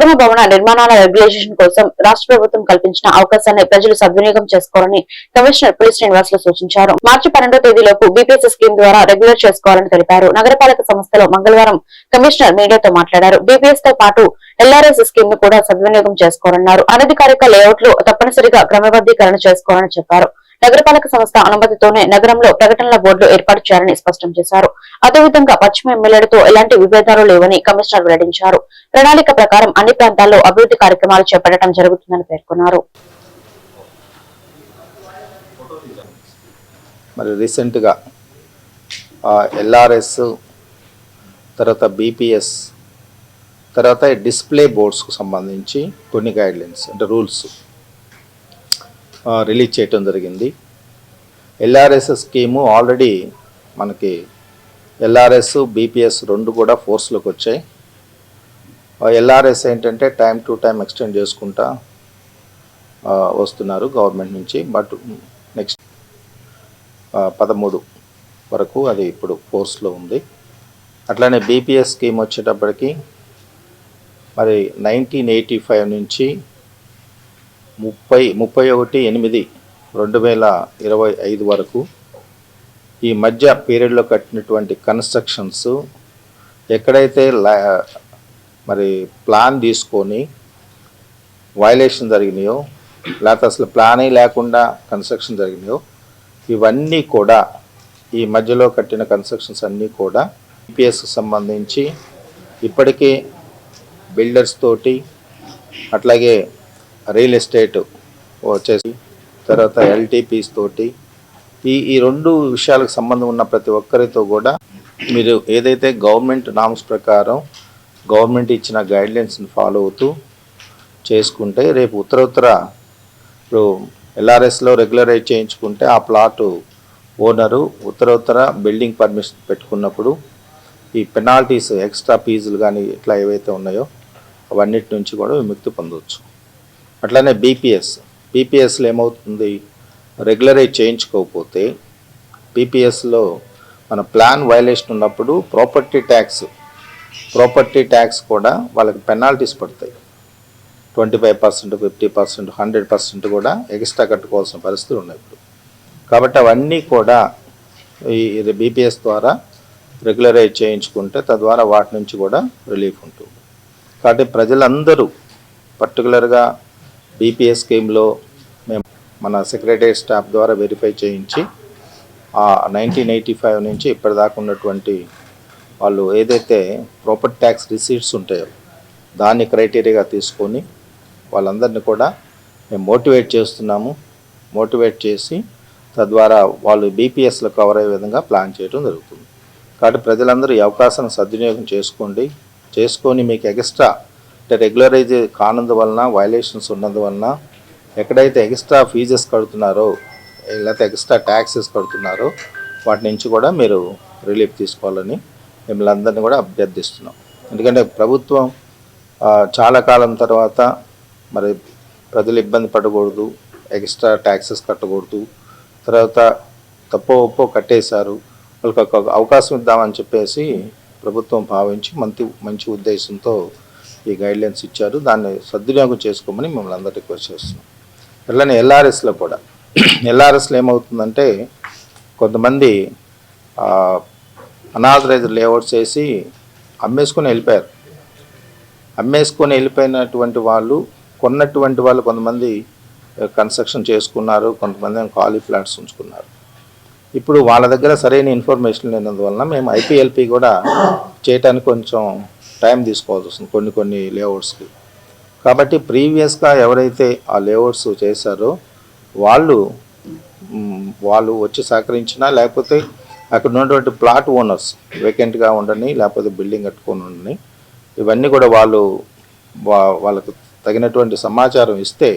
అక్రమ భవన నిర్మాణాల రెగ్యులేషన్ కోసం రాష్ట్ర ప్రభుత్వం కల్పించిన అవకాశాన్ని ప్రజలు సద్వినియోగం చేసుకోవాలని కమిషనర్ పులి శ్రీనివాసులు సూచించారు. మార్చి పన్నెండో తేదీలోపు బీపీఎస్ స్కీమ్ ద్వారా రెగ్యులర్ చేసుకోవాలని తెలిపారు. నగరపాలక సంస్థలో మంగళవారం కమిషనర్ మీడియాతో మాట్లాడారు. బీపీఎస్తో పాటు ఎల్ఆర్ఎస్ స్కీమ్ను కూడా సద్వినియోగం చేసుకోవాలన్నారు. అనధికారిక లేఅవుట్లు తప్పనిసరిగా క్రమబద్దీకరణ చేసుకోవాలని చెప్పారు. నగరపాలక సంస్థ అనుమతితోనే నగరంలో ప్రకటనల బోర్డులు ఏర్పాటు చేయాలని స్పష్టం చేశారు. అదేవిధంగా పశ్చిమ ఎమ్మెల్యేలతో ఎలాంటి విభేదాలు లేవని కమిషనర్ వెల్లడించారు. ప్రణాళిక ప్రకారం అన్ని ప్రాంతాల్లో అభివృద్ధి కార్యక్రమాలు చేపట్టడం జరుగుతుందని పేర్కొన్నారు. మరి రీసెంట్గా ఎల్ఆర్ఎస్ తర్వాత బీపీఎస్ తర్వాత డిస్ప్లే బోర్డ్స్కు సంబంధించి కొన్ని గైడ్లైన్స్ అంటే రూల్స్ రిలీజ్ చేయటం జరిగింది. ఎల్ఆర్ఎస్ స్కీము ఆల్రెడీ మనకి ఎల్ఆర్ఎస్ బీపీఎస్ రెండు కూడా ఫోర్స్లోకి వచ్చాయి. ఎల్ఆర్ఎస్ ఏంటంటే టైం టు టైం ఎక్స్టెండ్ చేసుకుంటా వస్తున్నారు గవర్నమెంట్ నుంచి. బట్ నెక్స్ట్ పదమూడు వరకు అది ఇప్పుడు ఫోర్స్లో ఉంది. అట్లానే బీపీఎస్ స్కీమ్ వచ్చేటప్పటికి మరి నైన్టీన్ ఎయిటీ ఫైవ్ నుంచి ముప్పై ముప్పై ఒకటి ఎనిమిది రెండు వేల ఇరవై ఐదు వరకు ఈ మధ్య పీరియడ్లో కట్టినటువంటి కన్స్ట్రక్షన్స్ ఎక్కడైతే లా- మరి ప్లాన్ తీసుకొని వైలేషన్ జరిగినాయో లేకపోతే అసలు ప్లానే లేకుండా కన్స్ట్రక్షన్ జరిగినాయో ఇవన్నీ కూడా ఈ మధ్యలో కట్టిన కన్స్ట్రక్షన్స్ అన్నీ కూడా ఈపీఎస్కి సంబంధించి ఇప్పటికే బిల్డర్స్ తోటి అట్లాగే రియల్ ఎస్టేట్ వచ్చేసి తర్వాత ఎల్టీపీస్ తోటి ఈ ఈ రెండు విషయాలకు సంబంధం ఉన్న ప్రతి ఒక్కరితో కూడా మీరు ఏదైతే గవర్నమెంట్ నామ్స్ ప్రకారం గవర్నమెంట్ ఇచ్చిన గైడ్లైన్స్ని ఫాలో అవుతూ చేసుకుంటే రేపు ఉత్తర ఉత్తర ఇప్పుడు ఎల్ఆర్ఎస్లో రెగ్యులరైజ్ చేయించుకుంటే ఆ ప్లాటు ఓనరు ఉత్తర ఉత్తర బిల్డింగ్ పర్మిషన్ పెట్టుకున్నప్పుడు ఈ పెనాల్టీస్ ఎక్స్ట్రా ఫీజులు కానీ ఇట్లా ఏవైతే ఉన్నాయో అవన్నిటి నుంచి కూడా విముక్తి పొందవచ్చు అట్లానే బీపీఎస్ బీపీఎస్లో ఏమవుతుంది? రెగ్యులరైజ్ చేయించుకోకపోతే బీపీఎస్లో మన ప్లాన్ వైలేషన్ ఉన్నప్పుడు ప్రాపర్టీ ట్యాక్స్ ప్రాపర్టీ ట్యాక్స్ కూడా వాళ్ళకి పెనాల్టీస్ పడతాయి. Twenty five percent fifty percent hundred percent కూడా ఎక్స్ట్రా కట్టుకోవాల్సిన పరిస్థితులు ఉన్నాయి ఇప్పుడు. కాబట్టి అవన్నీ కూడా ఈ బీపీఎస్ ద్వారా రెగ్యులరైజ్ చేయించుకుంటే తద్వారా వాటి నుంచి కూడా రిలీఫ్ ఉంటుంది. కాబట్టి ప్రజలందరూ పర్టికులర్గా బీపీఎస్ స్కీమ్లో మేము మన సెక్రటరీ స్టాఫ్ ద్వారా వెరిఫై చేయించి ఆ నైన్టీన్ ఎయిటీ ఫైవ్ నుంచి ఇప్పటిదాకా ఉన్నటువంటి వాళ్ళు ఏదైతే ప్రాపర్టీ ట్యాక్స్ రిసీట్స్ ఉంటాయో దాన్ని క్రైటీరియాగా తీసుకొని వాళ్ళందరినీ కూడా మేము మోటివేట్ చేస్తున్నాము. మోటివేట్ చేసి తద్వారా వాళ్ళు బీపీఎస్లో కవర్ అయ్యే విధంగా ప్లాన్ చేయడం జరుగుతుంది. కాబట్టి ప్రజలందరూ ఈ అవకాశాన్ని సద్వినియోగం చేసుకోండి. చేసుకొని మీకు ఎక్స్ట్రా అంటే రెగ్యులరైజ్ కానందువలన వైలేషన్స్ ఉన్నందువలన ఎక్కడైతే ఎక్స్ట్రా ఫీజెస్ కడుతున్నారో లేకపోతే ఎక్స్ట్రా ట్యాక్సెస్ కడుతున్నారో వాటి నుంచి కూడా మీరు రిలీఫ్ తీసుకోవాలని మిమ్మల్ని అందరినీ కూడా అభ్యర్థిస్తున్నాం. ఎందుకంటే ప్రభుత్వం చాలా కాలం తర్వాత మరి ప్రజలు ఇబ్బంది పడకూడదు ఎక్స్ట్రా ట్యాక్సెస్ కట్టకూడదు. తర్వాత తప్పో ఒప్పో కట్టేశారు. వాళ్ళకి ఒక అవకాశం ఇద్దామని చెప్పేసి ప్రభుత్వం భావించి మంచి మంచి ఉద్దేశంతో ఈ గైడ్లైన్స్ ఇచ్చారు. దాన్ని సద్వినియోగం చేసుకోమని మిమ్మల్ని అందరూ రిక్వెస్ట్ చేస్తున్నాం. అట్లనే ఎల్ఆర్ఎస్లో కూడా. ఎల్ఆర్ఎస్లో ఏమవుతుందంటే కొంతమంది అనాథరైజ్ లేఅవుట్స్ వేసి అమ్మేసుకొని వెళ్ళిపోయారు. అమ్మేసుకొని వెళ్ళిపోయినటువంటి వాళ్ళు కొన్నటువంటి వాళ్ళు కొంతమంది కన్స్ట్రక్షన్ చేసుకున్నారు. కొంతమంది ఖాళీ ఫ్లాట్స్ ఉంచుకున్నారు. ఇప్పుడు వాళ్ళ దగ్గర సరైన ఇన్ఫర్మేషన్ లేనందువలన మేము ఐపీఎల్పి కూడా చేయటానికి కొంచెం టైం తీసుకోవాల్సి వస్తుంది కొన్ని కొన్ని లేఅవుట్స్కి. కాబట్టి ప్రీవియస్గా ఎవరైతే ఆ లేఅవుట్స్ చేశారో వాళ్ళు వాళ్ళు వచ్చి సహకరించినా లేకపోతే అక్కడ ఉన్నటువంటి ప్లాట్ ఓనర్స్ వేకెంట్గా ఉండని లేకపోతే బిల్డింగ్ కట్టుకొని ఉండని ఇవన్నీ కూడా వాళ్ళు వాళ్ళకు తగినటువంటి సమాచారం ఇస్తే